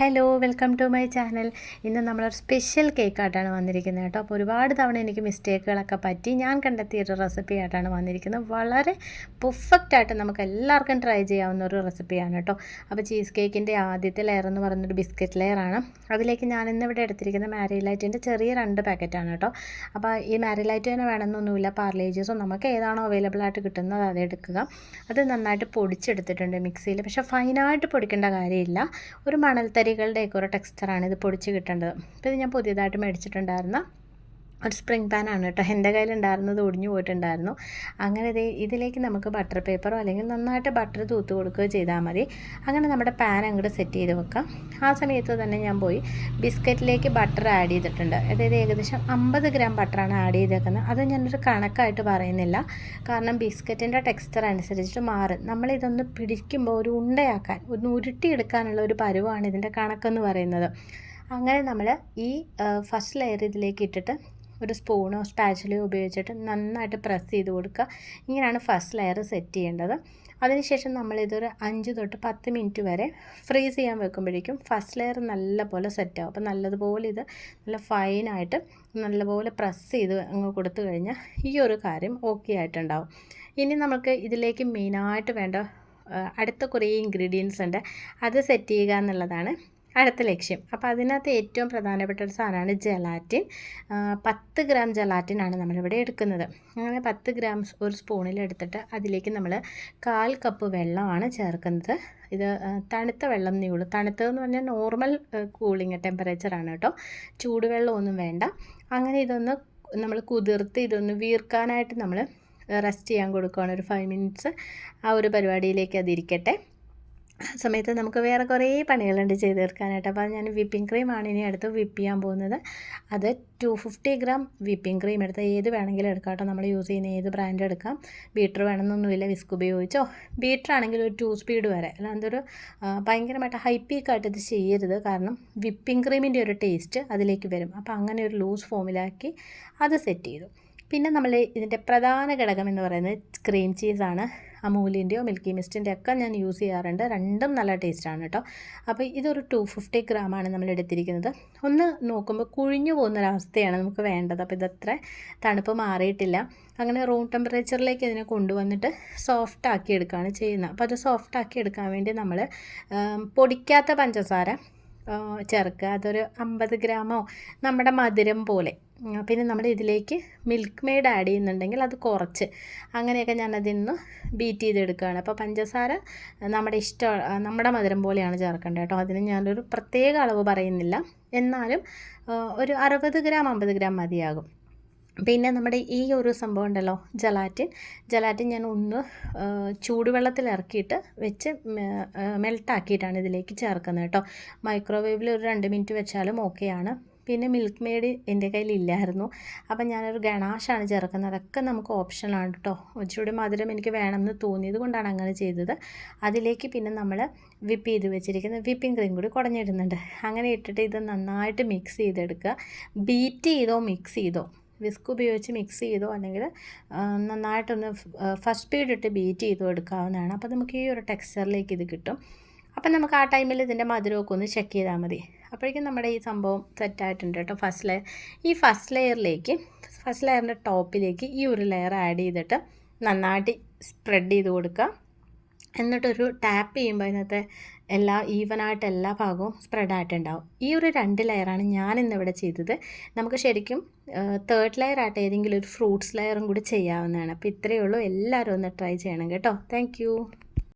Hello welcome to my channel ഇന്ന് നമ്മളൊരു special കേക്കായിട്ടാണ് വന്നിരിക്കുന്നത് കേട്ടോ. അപ്പോൾ ഒരുപാട് തവണ എനിക്ക് മിസ്റ്റേക്കുകളൊക്കെ പറ്റി ഞാൻ കണ്ടെത്തിയ ഒരു റെസിപ്പി ആയിട്ടാണ് വന്നിരിക്കുന്നത്. വളരെ പെർഫെക്റ്റ് ആയിട്ട് നമുക്ക് എല്ലാവർക്കും ട്രൈ ചെയ്യാവുന്ന ഒരു റെസിപ്പിയാണ് കേട്ടോ. അപ്പോൾ ചീസ് കേക്കിന്റെ ആദ്യത്തെ ലെയർ എന്ന് പറയുന്നൊരു ബിസ്ക്കറ്റ് ലെയറാണ് അതിലേക്ക് ഞാൻ ഇന്ന് ഇവിടെ എടുത്തിരിക്കുന്ന മാരിലൈറ്റിന്റെ ചെറിയ രണ്ട് പാക്കറ്റാണ് കേട്ടോ. അപ്പോൾ ഈ മാരിലൈറ്റ് തന്നെ വേണമെന്നൊന്നുമില്ല. പാർലേജസോ നമുക്ക് ഏതാണോ അവൈലബിൾ ആയിട്ട് കിട്ടുന്നത് അത് എടുക്കുക. അത് നന്നായിട്ട് പൊടിച്ചെടുത്തിട്ടുണ്ട് മിക്സിയിൽ പക്ഷേ ഫൈനായിട്ട് പൊടിക്കേണ്ട കാര്യമില്ല. ഒരു മണൽത്തരികളുടെയൊക്കെ ഒരു ടെക്സ്ചറാണ് ഇത് പൊടിച്ച് കിട്ടേണ്ടത്. ഇത് ഞാൻ പുതിയതായിട്ട് മേടിച്ചിട്ടുണ്ടായിരുന്ന ഒരു സ്പ്രിംഗ് പാനാണ് കേട്ടോ. എന്റെ കയ്യിലുണ്ടായിരുന്നത് ഒടിഞ്ഞു പോയിട്ടുണ്ടായിരുന്നു. അങ്ങനെ ഇത് ഇതിലേക്ക് നമുക്ക് ബട്ടർ പേപ്പറോ അല്ലെങ്കിൽ നന്നായിട്ട് ബട്ടർ തൂത്ത് കൊടുക്കുകയോ ചെയ്താൽ മതി. അങ്ങനെ നമ്മുടെ പാൻ അങ്ങോട്ട് സെറ്റ് ചെയ്ത് വെക്കാം. ആ സമയത്ത് തന്നെ ഞാൻ പോയി ബിസ്ക്കറ്റിലേക്ക് ബട്ടർ ആഡ് ചെയ്തിട്ടുണ്ട്. അതായത് ഏകദേശം അമ്പത് ഗ്രാം ബട്ടറാണ് ആഡ് ചെയ്തേക്കുന്നത്. അത് ഞാനൊരു കണക്കായിട്ട് പറയുന്നില്ല. കാരണം ബിസ്ക്കറ്റിന്റെ ടെക്സ്ചർ അനുസരിച്ചിട്ട് മാറും. നമ്മളിതൊന്ന് പിടിക്കുമ്പോൾ ഒരു ഉണ്ടയാക്കാൻ ഒന്ന് ഉരുട്ടിയെടുക്കാനുള്ള ഒരു പരുവാണ് ഇതിന്റെ കണക്കെന്ന് പറയുന്നത്. അങ്ങനെ നമ്മൾ ഈ ഫസ്റ്റ് ലെയർ ഇതിലേക്ക് ഇട്ടിട്ട് ഒരു സ്പൂണോ സ്പാച്ചിലോ ഉപയോഗിച്ചിട്ട് നന്നായിട്ട് പ്രസ് ചെയ്ത് കൊടുക്കുക. ഇങ്ങനെയാണ് ഫസ്റ്റ് ലെയർ സെറ്റ് ചെയ്യേണ്ടത്. അതിനുശേഷം നമ്മളിതൊരു അഞ്ച് തൊട്ട് പത്ത് മിനിറ്റ് വരെ ഫ്രീസ് ചെയ്യാൻ വെക്കുമ്പോഴേക്കും ഫസ്റ്റ് ലെയർ നല്ലപോലെ സെറ്റാവും അപ്പോൾ നല്ലതുപോലെ ഇത് നല്ല ഫൈനായിട്ട് നല്ലപോലെ പ്രസ് ചെയ്ത് അങ്ങ് കൊടുത്തു കഴിഞ്ഞാൽ ഈ ഒരു കാര്യം ഓക്കെ ആയിട്ടുണ്ടാവും. ഇനി നമുക്ക് ഇതിലേക്ക് മെയിനായിട്ട് വേണ്ട അടുത്ത കുറേ ഇൻഗ്രീഡിയൻസ് ഉണ്ട്. അത് സെറ്റ് ചെയ്യുക എന്നുള്ളതാണ് അടുത്ത ലക്ഷ്യം. അപ്പോൾ അതിനകത്ത് ഏറ്റവും പ്രധാനപ്പെട്ട ഒരു സാധനമാണ് ജലാറ്റിൻ പത്ത് ഗ്രാം ജലാറ്റിനാണ് നമ്മളിവിടെ എടുക്കുന്നത്. അങ്ങനെ പത്ത് ഗ്രാം ഒരു സ്പൂണിൽ എടുത്തിട്ട് അതിലേക്ക് നമ്മൾ കാൽ കപ്പ് വെള്ളമാണ് ചേർക്കുന്നത്. ഇത് തണുത്ത വെള്ളം നീളൂ തണുത്തതെന്ന് പറഞ്ഞാൽ നോർമൽ കൂളിംഗ് ടെമ്പറേച്ചറാണ് കേട്ടോ. ചൂടുവെള്ളമൊന്നും വേണ്ട. അങ്ങനെ ഇതൊന്ന് നമ്മൾ കുതിർത്ത് ഇതൊന്ന് വീർക്കാനായിട്ട് നമ്മൾ റെസ്റ്റ് ചെയ്യാൻ കൊടുക്കുകയാണ് ഒരു ഫൈവ് മിനിറ്റ്സ് ആ ഒരു പരിപാടിയിലേക്ക് അതിരിക്കട്ടെ. സമയത്ത് നമുക്ക് വേറെ കുറേ പണികളുണ്ട് ചെയ്ത് തീർക്കാനായിട്ട് അപ്പോൾ ഞാൻ വിപ്പിംഗ് ക്രീമാണ് ഇനി അടുത്ത് വിപ്പ് ചെയ്യാൻ പോകുന്നത്. അത് two fifty gram whipping cream എടുത്ത് ഏത് വേണമെങ്കിലും എടുക്കാം കേട്ടോ. നമ്മൾ യൂസ് ചെയ്യുന്ന ഏത് ബ്രാൻഡ് എടുക്കാം. ബീറ്റർ വേണമെന്നൊന്നുമില്ല വിസ്ക് ഉപയോഗിച്ചോ. ബീറ്റർ ആണെങ്കിൽ ഒരു ടു സ്പീഡ് വരെ. അല്ലാണ്ട് ഒരു ഭയങ്കരമായിട്ട് ഹൈ പീക്കായിട്ട് ഇത് ചെയ്യരുത്. കാരണം വിപ്പിംഗ് ക്രീമിന്റെ ഒരു ടേസ്റ്റ് അതിലേക്ക് വരും. അപ്പോൾ അങ്ങനെ ഒരു ലൂസ് ഫോമിലാക്കി അത് സെറ്റ് ചെയ്തു. പിന്നെ നമ്മൾ ഇതിന്റെ പ്രധാന ഘടകം എന്ന് പറയുന്നത് ക്രീം ചീസാണ് അമൂലിന്റെയോ മിൽക്കി മിസ്റ്റിന്റെ ഒക്കെ ഞാൻ യൂസ് ചെയ്യാറുണ്ട്. രണ്ടും നല്ല ടേസ്റ്റാണ് കേട്ടോ. അപ്പോൾ ഇതൊരു ടു ഫിഫ്റ്റി ഗ്രാമാണ് നമ്മൾ എടുത്തിരിക്കുന്നത്. ഒന്ന് നോക്കുമ്പോൾ കുഴിഞ്ഞു പോകുന്നൊരവസ്ഥയാണ് നമുക്ക് വേണ്ടത്. അപ്പോൾ ഇതത്ര തണുപ്പ് മാറിയിട്ടില്ല. അങ്ങനെ റൂം ടെമ്പറേച്ചറിലേക്ക് ഇതിനെ കൊണ്ടുവന്നിട്ട് സോഫ്റ്റ് ആക്കി എടുക്കുകയാണ് ചെയ്യുന്നത്. അപ്പോൾ അത് സോഫ്റ്റ് ആക്കി എടുക്കാൻ വേണ്ടി നമ്മൾ പൊടിക്കാത്ത പഞ്ചസാര ചേർക്കുക അതൊരു അമ്പത് ഗ്രാമോ? നമ്മുടെ മധുരം പോലെ. പിന്നെ നമ്മൾ ഇതിലേക്ക് മിൽക്ക് മെയ്ഡ് ആഡ് ചെയ്യുന്നുണ്ടെങ്കിൽ അത് കുറച്ച്. അങ്ങനെയൊക്കെ ഞാൻ അതിൽ നിന്ന് ബീറ്റ് ചെയ്തെടുക്കുകയാണ്. അപ്പോൾ പഞ്ചസാര നമ്മുടെ ഇഷ്ടം നമ്മുടെ മധുരം പോലെയാണ് ചേർക്കേണ്ടത് കേട്ടോ. അതിന് ഞാനൊരു പ്രത്യേക അളവ് പറയുന്നില്ല. എന്നാലും ഒരു അറുപത് ഗ്രാം അമ്പത് ഗ്രാം മതിയാകും. പിന്നെ നമ്മുടെ ഈ ഒരു സംഭവം ഉണ്ടല്ലോ ജലാറ്റിൻ. ജലാറ്റിൻ ഞാൻ ഒന്ന് ചൂടുവെള്ളത്തിൽ ഇറക്കിയിട്ട് വെച്ച് മെൽട്ടാക്കിയിട്ടാണ് ഇതിലേക്ക് ചേർക്കുന്നത് കേട്ടോ. മൈക്രോവേവിൽ ഒരു രണ്ട് മിനിറ്റ് വെച്ചാലും ഓക്കെയാണ് പിന്നെ മിൽക്ക് മെയ്ഡ് എന്റെ കയ്യിൽ ഇല്ലായിരുന്നു. അപ്പം ഞാനൊരു ഗണാഷാണ് ചേർക്കുന്നത്. അതൊക്കെ നമുക്ക് ഓപ്ഷനാണ് കേട്ടോ. ഒച്ചുകൂടി മധുരം എനിക്ക് വേണമെന്ന് തോന്നിയത് കൊണ്ടാണ് അങ്ങനെ ചെയ്തത്. അതിലേക്ക് പിന്നെ നമ്മൾ വിപ്പ് ചെയ്ത് വെച്ചിരിക്കുന്ന വിപ്പിംഗ് ക്രീം കൂടി കുടഞ്ഞിടുന്നുണ്ട്. അങ്ങനെ ഇട്ടിട്ട് ഇത് നന്നായിട്ട് മിക്സ് ചെയ്തെടുക്കുക. ബീറ്റ് ചെയ്തോ മിക്സ് ചെയ്തോ? വിസ്ക് ഉപയോഗിച്ച് മിക്സ് ചെയ്തോ അല്ലെങ്കിൽ നന്നായിട്ടൊന്ന് ഫസ്റ്റ് സ്പീഡ് ഇട്ട് ബീറ്റ് ചെയ്തോ എടുക്കാവുന്നതാണ്. അപ്പോൾ നമുക്ക് ഈ ഒരു ടെക്സ്ചറിലേക്ക് ഇത് കിട്ടും. അപ്പം നമുക്ക് ആ ടൈമിൽ ഇതിന്റെ മധുരമൊക്കെ ഒന്ന് ചെക്ക് ചെയ്താൽ മതി. അപ്പോഴേക്കും നമ്മുടെ ഈ സംഭവം സെറ്റായിട്ടുണ്ട് കേട്ടോ. ഫസ്റ്റ് ലെയർ ഈ ഫസ്റ്റ് ലെയറിലേക്ക് ഫസ്റ്റ് ലെയറിന്റെ ടോപ്പിലേക്ക് ഈ ഒരു ലെയർ ആഡ് ചെയ്തിട്ട് നന്നായിട്ട് സ്പ്രെഡ് ചെയ്ത് കൊടുക്കുക. എന്നിട്ടൊരു ടാപ്പ് ചെയ്യുമ്പോൾ അതിനകത്ത് എല്ലാ ഈവനായിട്ട് എല്ലാ ഭാഗവും സ്പ്രെഡ് ആയിട്ടുണ്ടാവും. ഈ ഒരു രണ്ട് ലെയറാണ് ഞാൻ ഇന്നിവിടെ ചെയ്തത്. നമുക്ക് ശരിക്കും തേർഡ് ലെയർ ആയിട്ട് ഏതെങ്കിലും ഒരു ഫ്രൂട്ട്സ് ലെയറും കൂടി ചെയ്യാവുന്നതാണ്. അപ്പോൾ ഇത്രയേ ഉള്ളൂ. എല്ലാവരും ഒന്ന് ട്രൈ ചെയ്യണം കേട്ടോ. താങ്ക്